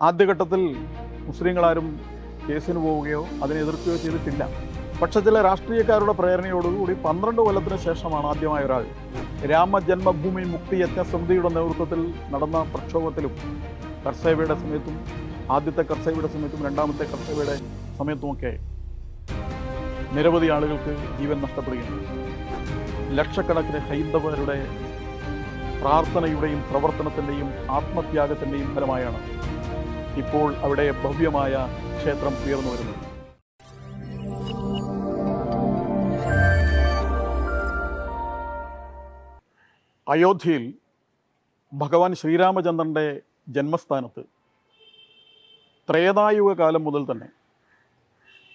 ആദ്യഘട്ടത്തിൽ മുസ്ലിങ്ങളാരും കേസിന് പോവുകയോ അതിനെ എതിർക്കുകയോ ചെയ്തിട്ടില്ല. പക്ഷെ ചില രാഷ്ട്രീയക്കാരുടെ പ്രേരണയോടുകൂടി പന്ത്രണ്ട് കൊല്ലത്തിന് ശേഷമാണ് ആദ്യമായ ഒരാൾ. രാമജന്മഭൂമി മുക്തി യജ്ഞ സമിതിയുടെ നേതൃത്വത്തിൽ നടന്ന പ്രക്ഷോഭത്തിലും കർസേവയുടെ സമയത്തും ആദ്യത്തെ കർസേവയുടെ സമയത്തും രണ്ടാമത്തെ കർസേവയുടെ സമയത്തുമൊക്കെ നിരവധി ആളുകൾക്ക് ജീവൻ നഷ്ടപ്പെടുകയുണ്ട് ലക്ഷക്കണക്കിന് ഹൈന്ദവരുടെ പ്രാർത്ഥനയുടെയും പ്രവർത്തനത്തിന്റെയും ആത്മത്യാഗത്തിന്റെയും ഫലമായാണ് ഇപ്പോൾ അവിടെ ഭവ്യമായ ക്ഷേത്രം ഉയർന്നു വരുന്നത് അയോധ്യയിൽ ഭഗവാൻ ശ്രീരാമചന്ദ്രന്റെ ജന്മസ്ഥാനത്ത് ത്രേതായുഗ കാലം മുതൽ തന്നെ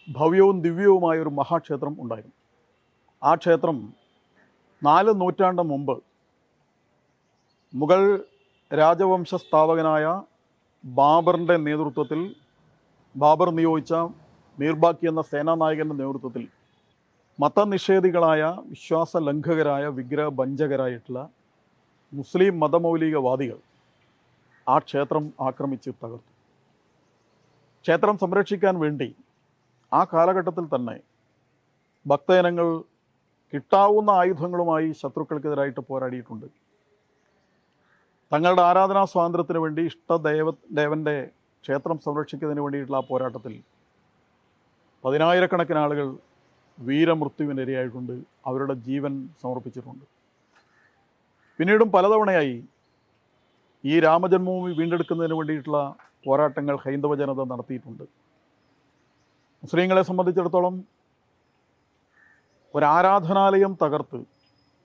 ഭവ്യവും ദിവ്യവുമായ ഒരു മഹാക്ഷേത്രം ഉണ്ടായിരുന്നു. ആ ക്ഷേത്രം നാല് നൂറ്റാണ്ട് മുമ്പ് മുഗൾ രാജവംശ സ്ഥാപകനായ ബാബറിന്റെ നേതൃത്വത്തിൽ ബാബർ നിയോഗിച്ച മീർബാക്കി എന്ന സേനാനായകന്റെ നേതൃത്വത്തിൽ മതനിഷേധികളായ വിശ്വാസ ലംഘകരായ വിഗ്രഹ വഞ്ചകരായിട്ടുള്ള മുസ്ലിം മതമൗലികവാദികൾ ആ ക്ഷേത്രം ആക്രമിച്ച് തകർത്തു. ക്ഷേത്രം സംരക്ഷിക്കാൻ വേണ്ടി ആ കാലഘട്ടത്തിൽ തന്നെ ഭക്തജനങ്ങൾ കിട്ടാവുന്ന ആയുധങ്ങളുമായി ശത്രുക്കൾക്കെതിരായിട്ട് പോരാടിയിട്ടുണ്ട്. തങ്ങളുടെ ആരാധനാ സ്വാതന്ത്ര്യത്തിന് വേണ്ടി ഇഷ്ടദേവ ദേവന്റെ ക്ഷേത്രം സംരക്ഷിക്കുന്നതിന് വേണ്ടിയിട്ടുള്ള ആ പോരാട്ടത്തിൽ പതിനായിരക്കണക്കിന് ആളുകൾ വീരമൃത്യുവിനിരയായിട്ടുണ്ട് അവരുടെ ജീവൻ സമർപ്പിച്ചിട്ടുണ്ട്. പിന്നീടും പലതവണയായി ഈ രാമജന്മഭൂമി വീണ്ടെടുക്കുന്നതിന് വേണ്ടിയിട്ടുള്ള പോരാട്ടങ്ങൾ ഹൈന്ദവ ജനത നടത്തിയിട്ടുണ്ട്. മുസ്ലിങ്ങളെ സംബന്ധിച്ചിടത്തോളം ഒരാരാധനാലയം തകർത്ത്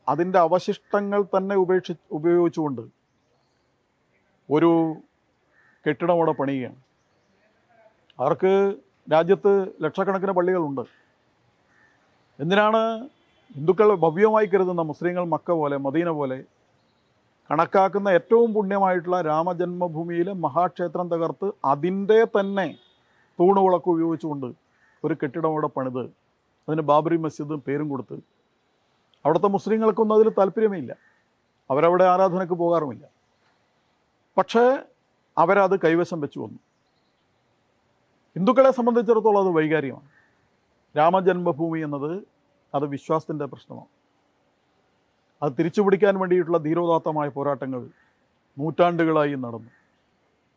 അതിന്റെ അവശിഷ്ടങ്ങൾ തന്നെ ഉപേക്ഷി ഉപയോഗിച്ചുകൊണ്ട് ഒരു കെട്ടിടം അവിടെ പണിയുകയാണ്. അവർക്ക് രാജ്യത്ത് ലക്ഷക്കണക്കിന് പള്ളികളുണ്ട്. എന്തിനാണ് ഹിന്ദുക്കൾ ഭവ്യമായി കരുതുന്ന മുസ്ലിങ്ങൾ മക്ക പോലെ മദീന പോലെ കണക്കാക്കുന്ന ഏറ്റവും പുണ്യമായിട്ടുള്ള രാമജന്മഭൂമിയിലെ മഹാക്ഷേത്രം തകർത്ത് അതിന്റെ തന്നെ തൂണുവിളക്ക് ഉപയോഗിച്ചുകൊണ്ട് ഒരു കെട്ടിടം അവിടെ പണിത് അതിന് ബാബറി മസ്ജിദ് പേരും കൊടുത്ത്. അവിടുത്തെ മുസ്ലിങ്ങൾക്കൊന്നും അതിൽ താല്പര്യമേ ഇല്ല അവരവിടെ ആരാധനയ്ക്ക് പോകാറുമില്ല. പക്ഷേ അവരത് കൈവശം വെച്ചു വന്നു. ഹിന്ദുക്കളെ സംബന്ധിച്ചിടത്തോളം അത് വൈകാരികമാണ്. രാമജന്മഭൂമി എന്നത് അത് വിശ്വാസത്തിന്റെ പ്രശ്നമാണ്. അത് തിരിച്ചു പിടിക്കാൻ വേണ്ടിയിട്ടുള്ള ധീരോദാത്തമായ പോരാട്ടങ്ങൾ നൂറ്റാണ്ടുകളായി നടന്നു.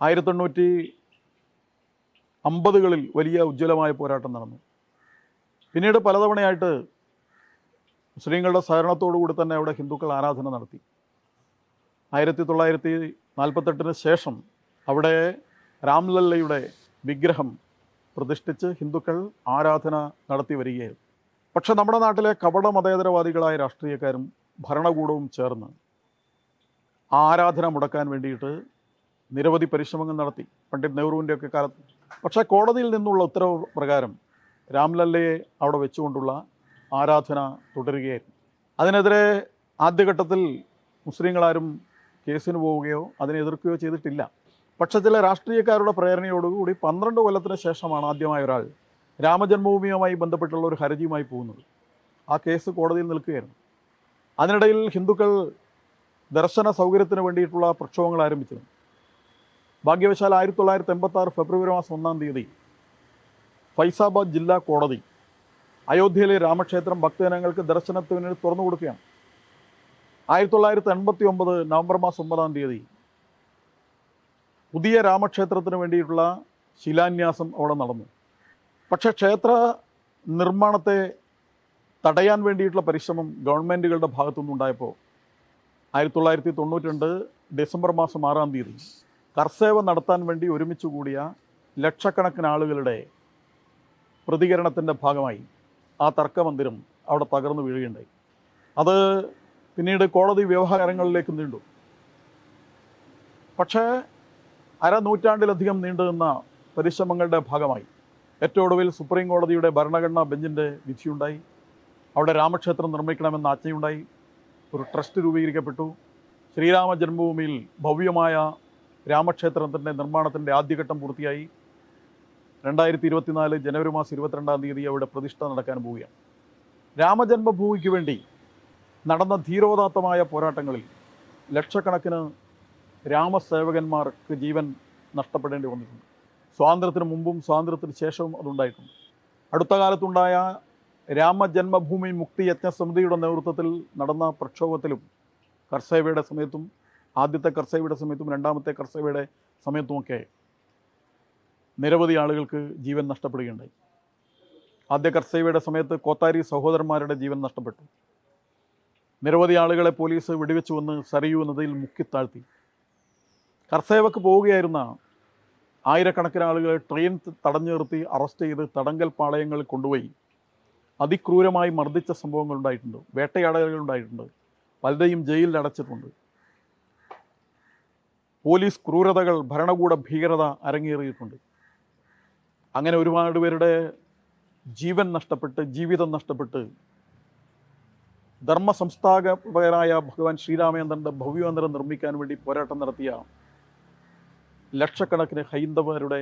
ആയിരത്തി എണ്ണൂറ്റി അമ്പതുകളിൽ വലിയ ഉജ്ജ്വലമായ പോരാട്ടം നടന്നു. പിന്നീട് പലതവണയായിട്ട് മുസ്ലിങ്ങളുടെ സഹകരണത്തോടു കൂടി തന്നെ അവിടെ ഹിന്ദുക്കൾ ആരാധന നടത്തി. ആയിരത്തി തൊള്ളായിരത്തി നാൽപ്പത്തെട്ടിന് ശേഷം അവിടെ രാംലല്ലയുടെ വിഗ്രഹം പ്രതിഷ്ഠിച്ച് ഹിന്ദുക്കൾ ആരാധന നടത്തി വരികയായിരുന്നു പക്ഷേ നമ്മുടെ നാട്ടിലെ കപട മതേതരവാദികളായ രാഷ്ട്രീയക്കാരും ഭരണകൂടവും ചേർന്ന് ആരാധന മുടക്കാൻ വേണ്ടിയിട്ട് നിരവധി പരിശ്രമങ്ങൾ നടത്തി. പണ്ഡിറ്റ് നെഹ്റുവിന്റെ ഒക്കെ കാലത്ത്. പക്ഷേ കോടതിയിൽ നിന്നുള്ള ഉത്തരവ് പ്രകാരം രാംലല്ലയെ അവിടെ വെച്ചുകൊണ്ടുള്ള ആരാധന തുടരുകയായിരുന്നു. അതിനെതിരെ ആദ്യഘട്ടത്തിൽ മുസ്ലിങ്ങളാരും കേസിന് പോവുകയോ അതിനെ എതിർക്കുകയോ ചെയ്തിട്ടില്ല. പക്ഷേ ചില രാഷ്ട്രീയക്കാരുടെ പ്രേരണയോടുകൂടി പന്ത്രണ്ട് കൊല്ലത്തിന് ശേഷമാണ് ആദ്യമായ ഒരാൾ രാമജന്മഭൂമിയുമായി ബന്ധപ്പെട്ടുള്ള ഒരു ഹർജിയുമായി പോകുന്നത്. ആ കേസ് കോടതിയിൽ നിൽക്കുകയായിരുന്നു. അതിനിടയിൽ ഹിന്ദുക്കൾ ദർശന സൗകര്യത്തിന് വേണ്ടിയിട്ടുള്ള പ്രക്ഷോഭങ്ങൾ ആരംഭിച്ചിരുന്നു. ഭാഗ്യവശാൽ ആയിരത്തി തൊള്ളായിരത്തി എൺപത്താറ് ഫെബ്രുവരി മാസം ഒന്നാം തീയതി ഫൈസാബാദ് ജില്ലാ കോടതി അയോധ്യയിലെ രാമക്ഷേത്രം ഭക്തജനങ്ങൾക്ക് ദർശനത്തിന് തുറന്നു കൊടുക്കുകയാണ് ആയിരത്തി തൊള്ളായിരത്തി എൺപത്തി ഒമ്പത് നവംബർ മാസം ഒമ്പതാം തീയതി പുതിയ രാമക്ഷേത്രത്തിന് വേണ്ടിയിട്ടുള്ള ശിലാന്യാസം അവിടെ നടന്നു. പക്ഷേ ക്ഷേത്ര നിർമ്മാണത്തെ തടയാൻ വേണ്ടിയിട്ടുള്ള പരിശ്രമം ഗവൺമെന്റുകളുടെ ഭാഗത്തുനിന്നുണ്ടായപ്പോൾ ആയിരത്തി തൊള്ളായിരത്തി തൊണ്ണൂറ്റി രണ്ട് ഡിസംബർ മാസം ആറാം തീയതി കർസേവ നടത്താൻ വേണ്ടി ഒരുമിച്ച് കൂടിയ ലക്ഷക്കണക്കിന് ആളുകളുടെ പ്രതികരണത്തിന്റെ ഭാഗമായി ആ തർക്കമന്ദിരം അവിടെ തകർന്നു വീഴുകയുണ്ടായി. അത് പിന്നീട് കോടതി വ്യവഹാരങ്ങളിലേക്ക് നീണ്ടു. പക്ഷേ അരനൂറ്റാണ്ടിലധികം നീണ്ടുനിന്ന പരിശ്രമങ്ങളുടെ ഭാഗമായി ഏറ്റവും ഒടുവിൽ സുപ്രീം കോടതിയുടെ ഭരണഘടനാ ബെഞ്ചിന്റെ വിധിയുണ്ടായി. അവിടെ രാമക്ഷേത്രം നിർമ്മിക്കണമെന്ന ആജ്ഞയുണ്ടായി. ഒരു ട്രസ്റ്റ് രൂപീകരിക്കപ്പെട്ടു. ശ്രീരാമ ജന്മഭൂമിയിൽ ഭവ്യമായ രാമക്ഷേത്രത്തിന്റെ നിർമ്മാണത്തിന്റെ ആദ്യഘട്ടം പൂർത്തിയായി. രണ്ടായിരത്തി ഇരുപത്തിനാല് ജനുവരി മാസം ഇരുപത്തിരണ്ടാം തീയതി അവിടെ പ്രതിഷ്ഠ നടക്കാൻ പോവുകയാണ്. രാമജന്മഭൂമിക്ക് വേണ്ടി നടന്ന ധീരോദാത്തമായ പോരാട്ടങ്ങളിൽ ലക്ഷക്കണക്കിന് രാമസേവകന്മാർക്ക് ജീവൻ നഷ്ടപ്പെടേണ്ടി വന്നിട്ടുണ്ട്. സ്വാതന്ത്ര്യത്തിന് മുമ്പും സ്വാതന്ത്ര്യത്തിന് ശേഷവും അതുണ്ടായിട്ടുണ്ട്. അടുത്ത കാലത്തുണ്ടായ രാമജന്മഭൂമി മുക്തി യജ്ഞ സമിതിയുടെ നേതൃത്വത്തിൽ നടന്ന പ്രക്ഷോഭത്തിലും കർസേവയുടെ സമയത്തും ആദ്യത്തെ കർസേവയുടെ സമയത്തും രണ്ടാമത്തെ കർസേവയുടെ സമയത്തുമൊക്കെ നിരവധി ആളുകൾക്ക് ജീവൻ നഷ്ടപ്പെടുകയുണ്ടായി. ആദ്യ കർസേവയുടെ സമയത്ത് കോത്താരി സഹോദരന്മാരുടെ ജീവൻ നഷ്ടപ്പെട്ടു. നിരവധി ആളുകളെ പോലീസ് വെടിവെച്ച് വന്ന് സരയൂ നദിയിൽ മുക്കിത്താഴ്ത്തി. കർസേവക്ക് പോവുകയായിരുന്ന ആയിരക്കണക്കിന് ആളുകളെ ട്രെയിൻ തടഞ്ഞു നിർത്തി അറസ്റ്റ് ചെയ്ത് തടങ്കൽ പാളയങ്ങളിൽ കൊണ്ടുപോയി. അതിക്രൂരമായി മർദ്ദിച്ച സംഭവങ്ങൾ ഉണ്ടായിട്ടുണ്ട്. വേട്ടയാടലുകൾ ഉണ്ടായിട്ടുണ്ട്. പലരെയും ജയിലിൽ അടച്ചിട്ടുണ്ട്. പോലീസ് ക്രൂരതകൾ ഭരണകൂട ഭീകരത അരങ്ങേറിയിട്ടുണ്ട്. അങ്ങനെ ഒരുപാട് പേരുടെ ജീവൻ നഷ്ടപ്പെട്ട് ജീവിതം നഷ്ടപ്പെട്ട് ധർമ്മ സംസ്ഥാപകരായ ഭഗവാൻ ശ്രീരാമചന്ദ്രന്റെ ഭവ്യമന്ദിരം നിർമ്മിക്കാൻ വേണ്ടി പോരാട്ടം നടത്തിയ ലക്ഷക്കണക്കിന് ഹൈന്ദവരുടെ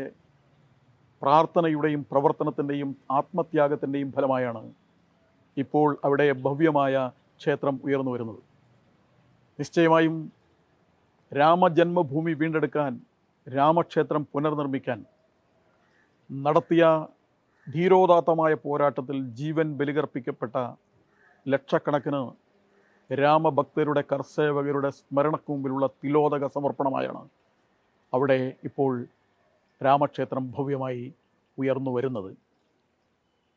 പ്രാർത്ഥനയുടെയും പ്രവർത്തനത്തിന്റെയും ആത്മത്യാഗത്തിന്റെയും ഫലമായാണ് ഇപ്പോൾ അവിടെ ഭവ്യമായ ക്ഷേത്രം ഉയർന്നു വരുന്നത്. നിശ്ചയമായും രാമജന്മഭൂമി വീണ്ടെടുക്കാൻ രാമക്ഷേത്രം പുനർനിർമ്മിക്കാൻ നടത്തിയ ധീരോദാത്തമായ പോരാട്ടത്തിൽ ജീവൻ ബലികർപ്പിക്കപ്പെട്ട ലക്ഷക്കണക്കിന് രാമഭക്തരുടെ കർസേവകരുടെ സ്മരണക്ക് മുമ്പിലുള്ള തിലോദക സമർപ്പണമായാണ് അവിടെ ഇപ്പോൾ രാമക്ഷേത്രം ഭവ്യമായി ഉയർന്നു വരുന്നത്.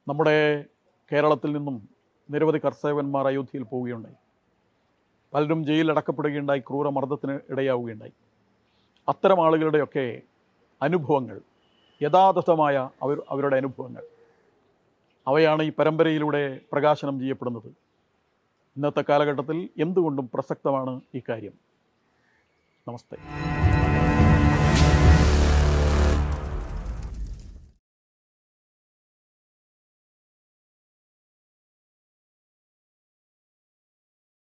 നമ്മുടെ കേരളത്തിൽ നിന്നും നിരവധി കർസേവന്മാർ അയോധ്യയിൽ പോവുകയുണ്ടായി. പലരും ജയിലിലടക്കപ്പെടുകയുണ്ടായി ക്രൂരമർദ്ദത്തിന് ഇടയാവുകയുണ്ടായി. അത്തരം ആളുകളുടെയൊക്കെ അനുഭവങ്ങൾ യഥാതഥമായ അവർ അവരുടെ അനുഭവങ്ങൾ. അവയാണ് ഈ പരമ്പരയിലൂടെ പ്രകാശനം ചെയ്യപ്പെടുന്നത്. ഇന്നത്തെ കാലഘട്ടത്തിൽ എന്തുകൊണ്ടും പ്രസക്തമാണ് ഈ കാര്യം? നമസ്തേ.